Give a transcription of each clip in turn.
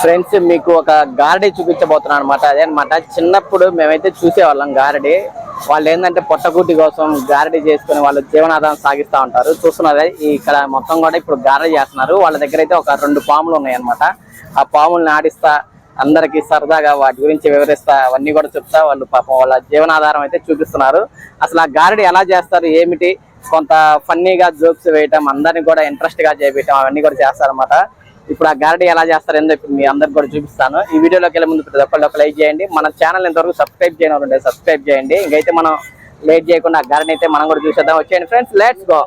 Friends మీకు ఒక గారడీ చూపించబోతున్నాను అనమాట అదేనమాట చిన్నప్పుడు మేమైతే చూసేవాళ్ళం గారడీ. వాళ్ళు ఏంటంటే పొట్టకూటి కోసం గారడీ చేసుకుని వాళ్ళు జీవనాధారం సాగిస్తూ ఉంటారు. చూస్తున్నారు ఇక్కడ మొత్తం కూడా ఇప్పుడు గారడీ చేస్తున్నారు. వాళ్ళ దగ్గర అయితే ఒక రెండు పాములు ఉన్నాయన్నమాట ఆ పాములు ఆడిస్తా అందరికి సరదాగా వాటి గురించి వివరిస్తా అవన్నీ కూడా చెప్తా వాళ్ళు పాపం వాళ్ళ జీవనాధారం అయితే చూపిస్తున్నారు. అసలు ఆ గారడీ ఎలా చేస్తారు ఏమిటి? కొంత ఫన్నీగా జోక్స్ వేయటం అందరిని కూడా ఇంట్రెస్ట్గా చేపించడం అవన్నీ కూడా చేస్తారన్నమాట. ఇప్పుడు ఆ గారడీ ఎలా చేస్తారు ఇప్పుడు మీ అందరికి కూడా చూపిస్తాను. ఈ వీడియోలోకి వెళ్ళే ముందు ప్రతి ఒక్కళ్ళు ఒక లైక్ చేయండి. మన ఛానల్ ఇంతవరకు సబ్స్క్రైబ్ చేయని వాళ్ళు సబ్స్క్రైబ్ చేయండి. ఇంకైతే మనం లేట్ చేయకుండా ఆ గారడీ అయితే మనం కూడా చూసేద్దాం. వచ్చేయండి ఫ్రెండ్స్ లెట్స్ గో.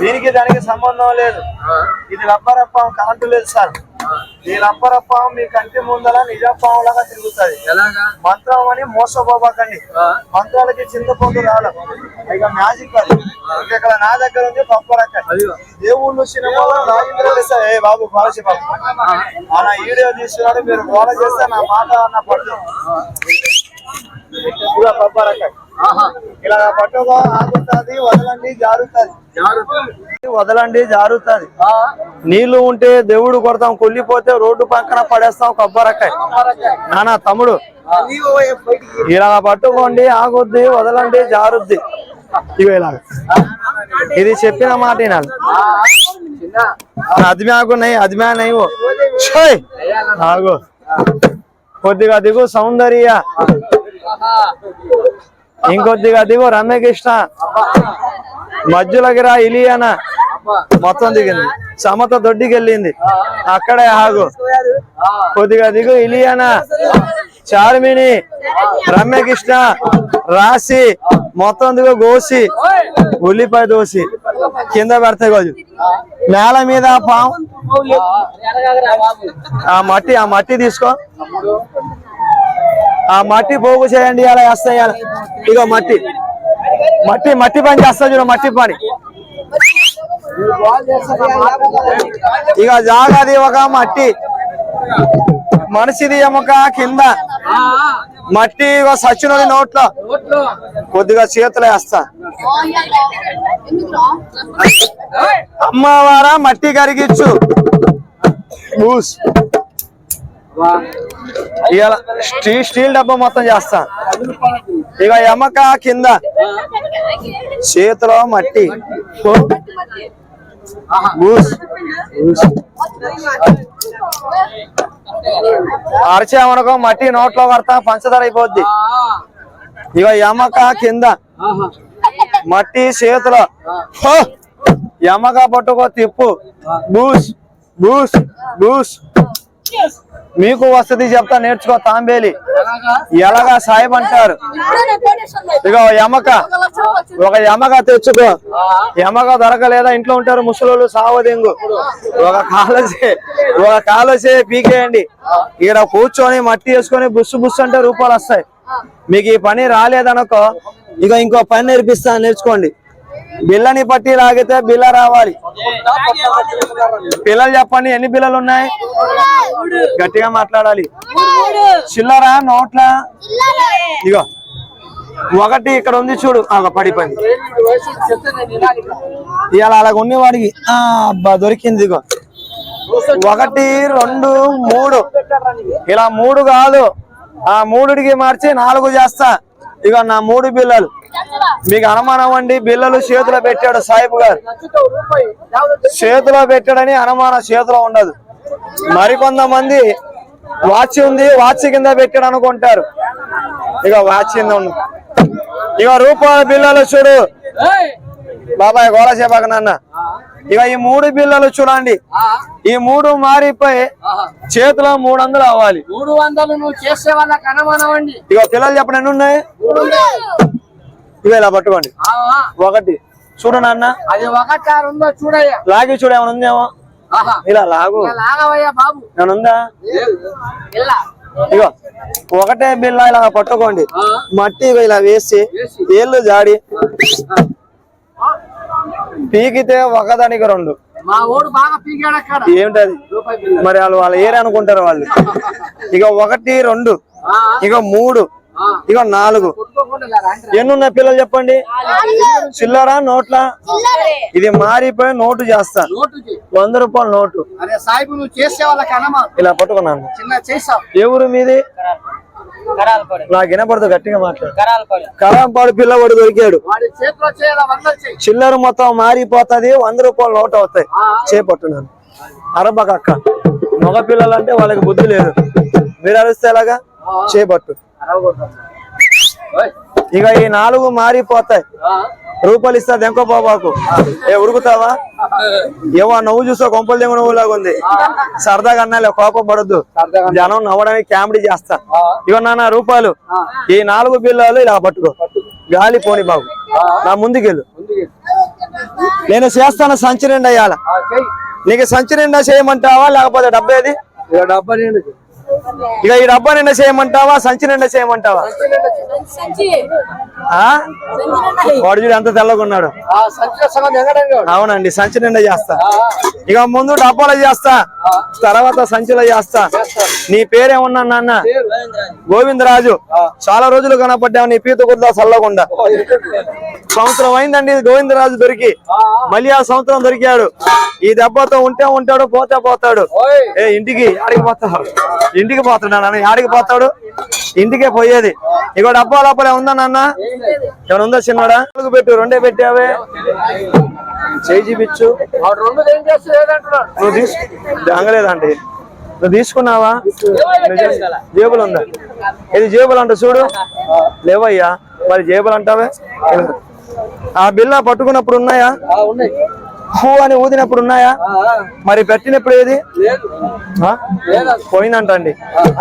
దీనికి దానికి సంబంధం లేదు. ఇది రబ్బరప్పం కరెంటు లేదు సార్. ఈ రబ్బరప్పం మీ కంటి ముందర నిజాపాం లాగా తిరుగుతుంది మంత్రం అని మోసపోబాకండి మంత్రాలకి చింతపండు రావడం ఇక మ్యాజిక్ అది. ఇక ఇక్కడ నా దగ్గర ఉంది పప్పరక్క దేవుళ్ళు సినిమాలో రాజేంద్ర సార్ ఏ బాబు కాలసి బాబు. మన వీడియో తీస్తున్నాడు మీరు గోల చేస్తే నా మాట నా పట్టు ఇక పప్పరక్క ఇలా పట్టుకో ఆగుతుంది వదలండి జారుతుంది. వదలండి జారుతుంది. నీళ్ళు ఉంటే దేవుడు కొడతాం కొల్లిపోతే రోడ్డు పక్కన పడేస్తాం కొబ్బరకాయ. నానా తమ్ముడు. ఇలా పట్టుకోండి ఆగుద్ది వదలండి జారుద్ది. ఇవి ఇది చెప్పిన మాట వినాలి. అదిమే ఆగున్నాయి అదిమే నై ఓ. ఛోయ్. ఆగు. కొద్దిగా దిగు సౌందర్య. ఇంకొద్దిగా దిగు రమ్యకృష్ణ. మధ్యలోకి రా ఇలియాన. మొత్తం దిగింది. సమత దొడ్డికి వెళ్ళింది అక్కడే ఆగు. కొద్దిగా దిగు ఇలియాన. చార్మిని రమ్యకృష్ణ రాసి మొత్తం దిగు గోసి ఉల్లిపాయ దోసి. కింద పెడతాయి కాదు నేల మీద పాము. ఆ మట్టి ఆ మట్టి తీసుకో. ఆ మట్టి పోగు చేయండి అలా వేస్తాయి ఇగో మట్టి. మట్టి మట్టి పని చేస్తా చూడు మట్టి పని. ఇక జాగది ఒక మట్టి. మనిషిది ఎముక కింద. మట్టి ఇగో నోట్లో. కొద్దిగా చేతులు వేస్తా. అమ్మవారా మట్టి కరిగిచ్చు బూస్. ఇవాళ స్టీల్ స్టీల్ డబ్బా మొత్తం చేస్తా. ఇక ఎమక కింద చేతిలో మట్టి. ఓ, బూస్ మట్టి నోట్లో కడతా పంచదార అయిపోద్ది. ఇక ఎమక కింద మట్టి చేతిలో. ఎమక పట్టుకో తిప్పు. బూస్ బూస్ బూస్ మీకు వసతి చెప్తా నేర్చుకో తాంబేలి. ఎలాగా? సాయం అంటారు? ఇక యమక. ఒక యమక తెచ్చుకో. యమక దొరకలేదా? ఇంట్లో ఉంటారు ముసలోళ్ళు సావదెంగు ఒక కాలసే ఒక కాలసే పీకేయండి. ఇక్కడ కూర్చొని మట్టి వేసుకొని బుస్సు బుస్సు అంటే రూపాయలు వస్తాయి. మీకు ఈ పని రాలేదనుకో ఇక ఇంకో పని నేర్పిస్తాను నేర్చుకోండి. బిల్లని పట్టి లాగితే బిల్ల రావాలి. పిల్లలు చెప్పండి ఎన్ని పిల్లలు ఉన్నాయి గట్టిగా మాట్లాడాలి. చిల్లరా నోట్ల? ఇగో ఒకటి ఇక్కడ ఉంది చూడు. అలా పడిపోయింది. ఇవాళ అలాగ ఉన్నవాడికి వాడికి అబ్బా దొరికింది ఇగో. ఒకటి రెండు మూడు. ఇలా మూడు కాదు. ఆ మూడుడికి మార్చి నాలుగు చేస్తా. ఇక నా మూడు బిల్లలు. మీకు అనుమానం అండి బిల్లలు చేతిలో పెట్టాడు సాహిబ్ గారు. చేతిలో పెట్టాడని అనుమానం చేతిలో ఉండదు. మరికొంతమంది వాచ్ ఉంది వాచ్ కింద పెట్టాడు అనుకుంటారు. ఇక వాచ్ కింద ఉంది ఇక రూపాయల బిల్లలు చూడు. బాబాయ్ గోల చేపాక నాన్న. ఇక ఈ మూడు బిల్లలు చూడండి. ఈ మూడు మారిపోయి చేతిలో మూడు వందలు అవ్వాలి. మూడు వందలు నువ్వు చేసే వాళ్ళకి అనుమానం అండి. ఇక పిల్లలు చెప్పండి ఎన్ని ఉన్నాయి? ఇవి ఇలా పట్టుకోండి. ఒకటి. చూడు నాన్న. అది ఒకటి ఉందో చూడయ్యా. లాగి చూడు ఏమైనా ఉందేమో. ఇలా లాగు. లాగవయ్యా బాబు. ఏమైనా ఉందా? ఇగో ఒకటే బిల్ల ఇలా పట్టుకోండి. మట్టి ఇలా వేసి ఏళ్ళు జాడి. పీకితే ఒకదానికి రెండు. మా ఓడు బాగా పీకాడు అక్కడ. ఏమిటది? మరి వాళ్ళు వాళ్ళు ఏరే అనుకుంటారు వాళ్ళు. ఇక ఒకటి రెండు ఆ, ఇక మూడు ఆ, ఇగో నాలుగు. కొట్టుకోకుండా ఇలా రండి. ఎన్ని ఉన్నాయి పిల్లలు చెప్పండి? చిల్లరా నోట్లా? ఇది మారిపోయి నోటు చేస్తా. నోటుకి వంద రూపాయల నోటు. ఇలా పట్టుకున్నాను. ఊరు మీది? నాకు వినపడదు గట్టిగా మాట్లాడు. కరాంపాడు పిల్లవాడు దొరికాడు. వాడి చేతిలో చేయాల వందలు చేయి. చిల్లర మొత్తం మారిపోతది వంద రూపాయలు నోట్ అవుతాయి చేపట్టున్నాను. అరబక అక్క. మగ పిల్లలు అంటే వాళ్ళకి బుద్ధి లేదు. మీరు అరిస్తే ఎలాగా? చేపట్టు. ఓయ్. ఇక ఈ నాలుగు మారిపోతాయి. ఆ. రూపాయలు ఇస్తా దెంకో బాబాకు. ఏ ఉరుకుతావా? ఏవో ఆ నవ్వు చూస్తా కొంపలు దెంగ నవ్వు లాగా ఉంది. సరదాగా అన్నాలే కోపం పడద్దు. జనం నవ్వడానికి కామెడీ చేస్తా. ఇగో నాన్న రూపాయలు. ఈ నాలుగు బిల్లాలు ఇలా పట్టుకో. గాలి పోని బాబు. నా ముందుకెళ్ళు. ముందుకి. నేను చేస్తాను సంచి నిండా అయ్యాల. నీకు సంచి నిండా చేయమంటావా? లేకపోతే డబ్బా ఏది? ఇక డబ్బా. ఇక ఈ డబ్బా నిండా చేయమంటావా? సంచి నిండా చేయమంటావా? వాడు చూడు ఎంత తెల్లగా ఉన్నాడు. ఆ సంచిలో సగం ఎగడంగా ఉంది. అవునండి సంచి నిండా చేస్తా. ఇక ముందు డబ్బాలో చేస్తా. తర్వాత సంచిలో చేస్తా. నీ పేరేమన్నా నాన్న. గోవిందరాజు. చాలా రోజులు కనపడ్డావు నీ పీత కుర్దా చల్లకుండా. సంవత్సరం అయిందండి గోవిందరాజు దొరికి. మళ్ళీ ఆ సంవత్సరం దొరికాడు. ఈ దెబ్బతో ఉంటే ఉంటాడు పోతే పోతాడు. ఏ ఇంటికి ఆడికి పోతాడు. ఇంటికి పోతాడు నాన్న ఆడికి పోతాడు? ఇంటికే పోయేది. ఇక డబ్బా లోపలే ఉందా నాన్న? ఏమైనా ఉందా చిన్నడా? పెట్టు రెండే పెట్టావే. చేయి చూపించు. నువ్వు తీసుకు అంగలేదండి నువ్వు తీసుకున్నావా? జేబులు ఉందా ఇది జేబులు అంట చూడు. లేవయ్యా. మరి జేబులు అంటావే ఆ బిల్ల పట్టుకున్నప్పుడు ఉన్నాయి. హూ అని ఊదినప్పుడు ఉన్నాయా. మరి పెట్టినప్పుడు ఏది? పోయిందంటండి.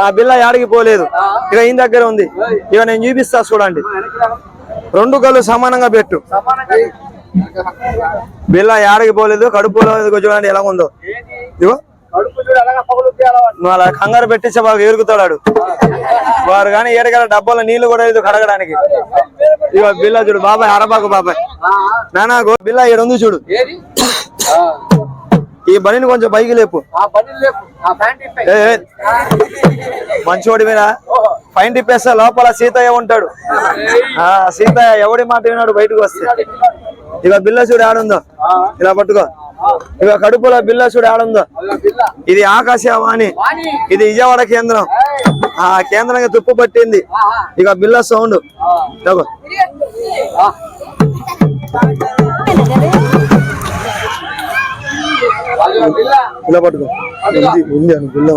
ఆ. బిల్ల యాడికి పోలేదు. ఇక ఈయన దగ్గర ఉంది. ఇక నేను చూపిస్తా చూడండి. రెండు కళ్ళు సమానంగా పెట్టు. బిల్ల యాడికి పోలేదు కడుపులో చూడండి ఎలా ఉందో. ఇగో. నువ్వు అలా కంగారు పెట్టించే బాగా ఎరుగుతాడు వారు కానీ ఏడగల డబ్బాలో నీళ్ళు కూడా లేదు కడగడానికి. ఇగో బిల్ల చూడు బాబాయ్ అరబాకు బాబాయ్. నానా గో బిల్ల ఈడ ఉంది చూడు. ఈ బండిని కొంచెం పైకి లేపు. మంచోడి మీద పైన తిప్పేస్తే లోపల సీతయ్య ఉంటాడు. ఆ సీతయ్య ఎవడి మాట విన్నాడు బయటకు వస్తే? ఇక బిల్ల చూడు ఆడుందో? ఇలా పట్టుకో. ఇక కడుపులో బిల్ల చూడు ఆడుందో. ఇది ఆకాశవాణి. వాణి. ఇది విజయవాడ కేంద్రం. ఆ కేంద్రంగా తుప్పు పట్టింది. ఇక బిల్ల సౌండ్. బిల్ల. ఇలా పట్టుకో. ఉంది ఉంది అని బిల్ల.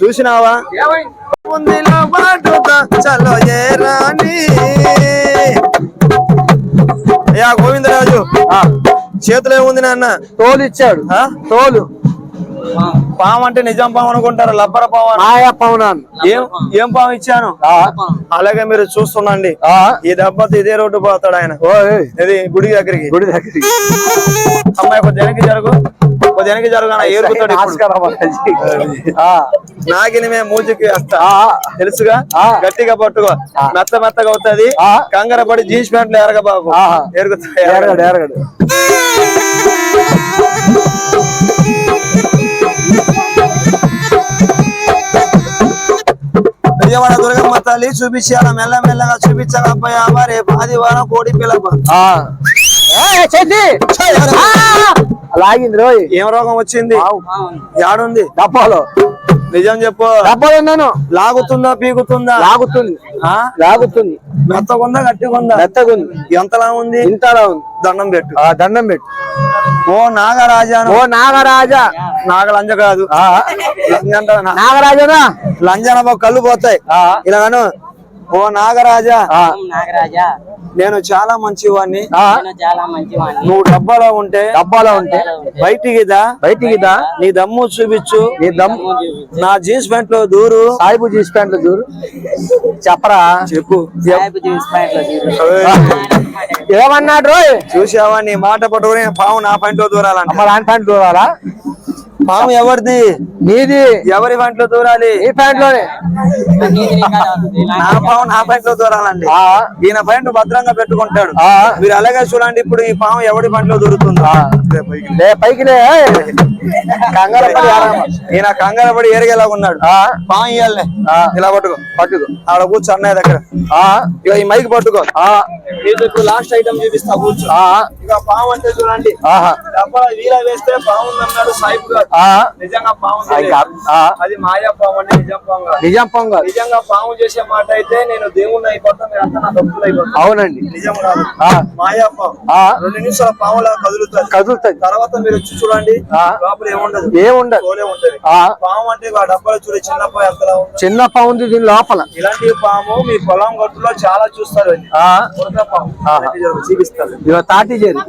చూసినావా? చలో ఏ రాణి. అయ్యా గోవిందరాజు. చేతిలో ఏముంది నాన్న? తోలు ఇచ్చాడు ఆ? తోలు. పాము అంటే నిజం పాము అనుకుంటారు? లబ్బర పాము? పౌనాన్ ఏం ఏం పాము ఇచ్చాను? అలాగే మీరు చూస్తుండండి. ఈ దెబ్బతో ఇదే రోడ్డు పోతాడు ఆయన. ఇది గుడి దగ్గరికి. గుడి దగ్గరికి. అమ్మాయి వెనక్కి జరుగు. కొద్ది వెనక్కి జరుగు అన్న ఏరుకుతాడు ఇప్పుడు. నాగిని మేము మూజికి వేస్తా. తెలుసుగా? గట్టిగా పట్టుకో. మెత్త మెత్తగా అవుతుంది కంగర పడి జీన్స్ ప్యాంట్లు ఎరగ బాబు. ఎరుగుతాడు ఎరగడు విజయవాడ దుర్గమ్మ తల్లి చూపించాల? మెల్ల మెల్లగా చూపించకపోయావా రేపు ఆదివారం కోడి పిల్లప లాగింది రోయ్. ఏం రోగం వచ్చింది? యాడుంది? డబ్బాలో. నిజం చెప్పు. డబ్బాలో ఉన్నాను లాగుతుందా పీకుతుందా లాగుతుంది. ఆ? లాగుతుంది. మెత్తగుందా గట్టిగుందా? మెత్తగుంది. ఎంతలా ఉంది? ఇంతలా ఉంది. దండం పెట్టు. ఆ దండం పెట్టు. ఓ నాగరాజాను ఓ నాగరాజా. నాగలంజ కాదు. నాగరాజనా? లంజన కళ్ళు పోతాయి. ఇలాగను ఓ నాగరాజా. నాగరాజా. నేను చాలా మంచివాడిని నేను చాలా మంచివాడిని నువ్వు డబ్బాలో ఉంటే డబ్బాలో ఉంటే. బయటికి దా. బయటికి దా. నీ దమ్ము చూపించు. నీ దమ్ము నా జీన్స్ ప్యాంట్లో దూరు. సాయిబు జీన్స్ ప్యాంట్లు దూరు. చెప్పరా? చెప్పు. సాయిబు జీన్స్ ప్యాంట్లో చూడు. ఏయ్, ఏమన్నాడు రోయ్? చూసావా నీ మాట పట్టుకుని పాము నా ప్యాంట్లో దూరాలంట. అమ్మ లాంటి ప్యాంట్ దూరాలా? పాము ఎవరిది? నీది. ఎవరి ప్యాంట్లో దూరాలి? ఈ ప్యాంట్లోనే నా పాము నా ప్యాంట్లో దూరాలండి. ఆ, ఈయన ప్యాంట్ భద్రంగా పెట్టుకుంటాడు. ఆ. మీరు అలాగే చూడండి ఇప్పుడు ఈ పాము ఎవడి ప్యాంట్లో. దూరుతుందా పైకి. ఈయన కంగారు పడి ఏరిగేలా ఉన్నాడు. ఆ, పాము ఇయ్యాలే. ఆ. ఇలా పట్టుకో. పట్టుకో. ఆడ కూర్చో అన్నయ్య దగ్గర. ఇక ఈ మైక్ పట్టుకో. మీకు ఇప్పుడు లాస్ట్ ఐటమ్ చూపిస్తా కూర్చో. ఆ, ఇక పాము అంటే చూడండి. ఆహా, డబ్బా వీల వేస్తే పాము అన్నాడు సాయిబు గారు. ఆ, నిజంగా పాము అది మాయా పాము అంటే నిజం పాము కాదు నిజం పొంగల్ నిజంగా పాము చేసే మాట అయితే నేను దేవుణ్ణి అయిపోతా మీరు అంతా నా భక్తులు అయిపోతా అవునండి. నిజం కాదు. ఆ, మాయా పాము ఆ, రెండు నిమిషాల పాములా కదులుతుంది. కదులుతుంది. తర్వాత మీరు వచ్చి చూడండి. లోపల ఏముండదు. ఏముండదు. ఉంటది. పాము అంటే ఆ డబ్బాలు చూడే చిన్న పాము ఎంతలా ఉంది చిన్న పావుంది దీని లోపల. ఇలాంటి పాము మీ పొలం గట్టులో చాలా చూస్తారు. ఇవ తాటి చేరి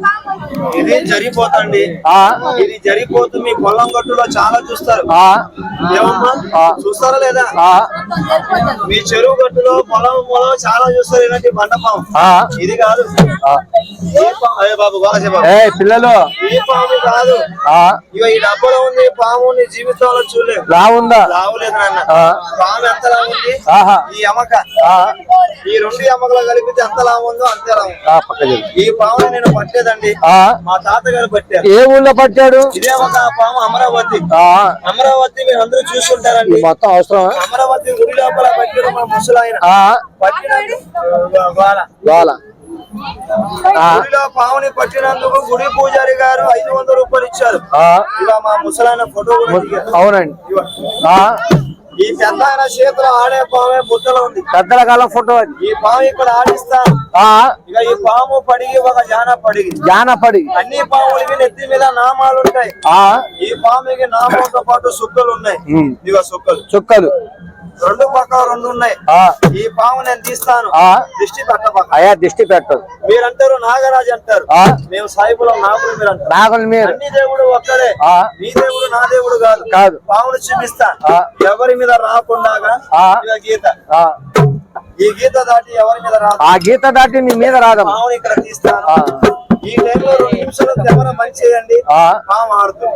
ఇది జరిగిపోతండి. ఆ, ఇది జరిగిపోతూ మీ పొలం గట్టులో చాలా చూస్తారు. చూస్తారా లేదా? ఆ, మీ చెరువు గట్టులో పొలం మూలం చాలా చూస్తారు ఇలాంటి ఆ, ఇది కాదు. బాబు పిల్లలు. ఈ పాము కాదు. ఆ, ఇక ఈ డబ్బలో ఉంది పాము నీ జీవితంలో చూడలేదు లావుందా లావులేదు నాన్న. ఆ, పాము ఎంత లావు ఉంది? ఆహా. ఈ ఆ, ఈ రెండు ఎమకలు కలిపితే ఎంత లావు ఉందో? ఉంది. చేరి ఈ పాముని నేను పట్టేదండి. ఆ, మా తాతగారు పట్టారు. ఏ ఊళ్ళో పట్టాడు? ఇదే ఒక పాము అమరావతి. ఆ, అమరావతి మీరు అందరూ ఇది చూస్తుంటారండి మొత్తం అవసరం అమరావతి గుడి లోపల పట్టిన మా ముసలాయన. ఆ, గుడిలో పాముని పట్టినందుకు గుడి పూజారి గారు ఐదు వందల రూపాయలు ఇచ్చారు. ఇక మా ముసలాయన ఫోటో అవునండి. ఈ పెద్ద చేతిలో ఆడే పామే బుట్టలో ఉంది. పెద్దల కాలం ఫోటో ఈ పాము ఇక్కడ ఆడిస్తాం పాము పడిగి ఒక జాన పడిగి. జానపడి అన్ని పాములకి నెత్తి మీద నామాలు ఉంటాయి. ఆ, ఈ పాముకి నామంతో పాటు సుక్కలు ఉన్నాయి. ఇదిగో సుక్కలు. చుక్కలు రెండు పక్కల రెండు ఉన్నాయి. ఆ, ఈ పాము నేను తీస్తాను. ఆ, దిష్టి పెట్టపక్క అయా దిష్టి పెట్టదు. మీరంటారు నాగరాజు అంటారు. ఆ, మేము సాయిబులం నాగులు మీరు అంటారు. నాగులు మీరు. అన్ని దేవుడు ఒక్కడే. ఆ, మీ దేవుడు నా దేవుడు కాదు. కాదు. పామును చూపిస్తా. ఎవరి మీద రాకుండా ఆ. ఇక గీత. ఆ, ఈ గీత దాటి ఎవరి మీద రాదు? ఆ గీత దాటి నీ మీద పాముని ఇక్కడ తీస్తాను. ఈ టైంలో రెండు నిమిషాలు బంద్ చేయండి.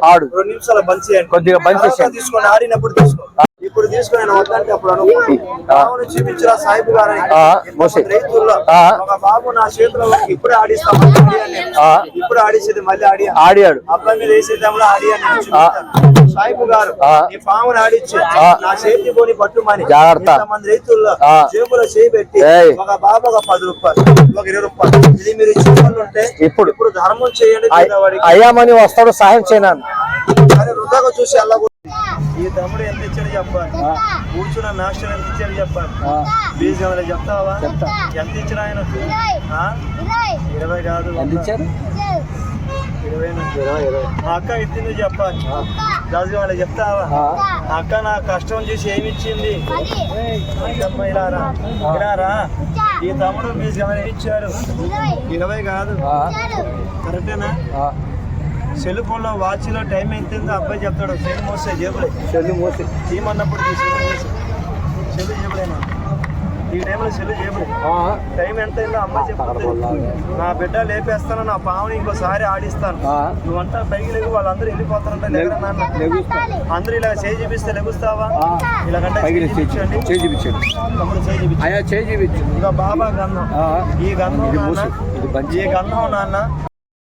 ఆడు. రెండు నిమిషాలు బంద్ చేయండి. కొద్దిగా బంద్. తీసుకోండి. ఆడినప్పుడు తీసుకో. ఇప్పుడు తీసుకుని నేను వద్దంటే అప్పుడు అనుకోండి. పామును చూపించరా సాహిబు గారు అని. ఆ, ఇంతమంది మోసే. రైతుల్లో ఆ. ఒక బాబు నా చేతిలో. ఇప్పుడే ఆడిస్తాం. ఆడిసేది మళ్ళీ ఆడియా ఆడాడు. అబ్బాయి మీద వేసేద్దాంలో. సాయిబు గారు ఆ. ఈ పాముని ఆడిచ్చి. నా చేతి పోని పట్టుమని జాగ్రత్త. ఇంతమంది రైతుల్లో. జేబులో చేయి పెట్టి. ఒక బాబు ఒక పది రూపాయలు ఒక ఇరవై రూపాయలు ఇది మీరు ఇచ్చిన ఉంటే ఇప్పుడు ఇప్పుడు ధర్మం చేయండి. అయ్యామని వస్తాడు సహాయం చేయనాను కానీ వృధాగా చూసి అలా ఈ తమ్ముడు ఎంత ఇచ్చాడు చెప్పాలి కూర్చున్న మాస్టర్ ఎంత ఇచ్చాడు చెప్పాలి ప్లీజ్ ఏమైనా చెప్తావా ఎంత ఇచ్చిన ఆయన ఆ? ఇరవై కాదు నుంచి. మా అక్క ఇచ్చింది చెప్పాలి. రాజు వాళ్ళ చెప్తావా? మా అక్క నా కష్టం చూసి ఏమి ఇచ్చింది అమ్మా, ఇలా రా. ఇలా రా. ఈ తమ్ముడు ఏమైనా ఇచ్చారు ఇరవై. కాదు. కరెక్టేనా? సెల్ ఫోన్లో వాచ్లో టైం ఉందో అబ్బాయి చెప్తాడు. సెల్ మోస్తే జేబులే. చెల్లి మూసి తీయమన్నప్పుడు సెల్ జేబులేనా? ఈ టైంలో సెల్ జేబులే టైం ఎంత అయిందో అమ్మాయి చెప్తుంది నా బిడ్డ లేపేస్తాను నా పావుని ఇంకోసారి ఆడిస్తాను. నువ్వంటా పైకి లేవు వాళ్ళందరూ వెళ్ళిపోతారంట అందరూ ఇలా చేయి చూపిస్తే లెగుస్తావా? ఇలాగంటే చేయి చూపించండి. చేయి తమ్ముడు చూపించు. ఇక బాబా గంధం. ఈ గంధం. ఈ గంధం నాన్న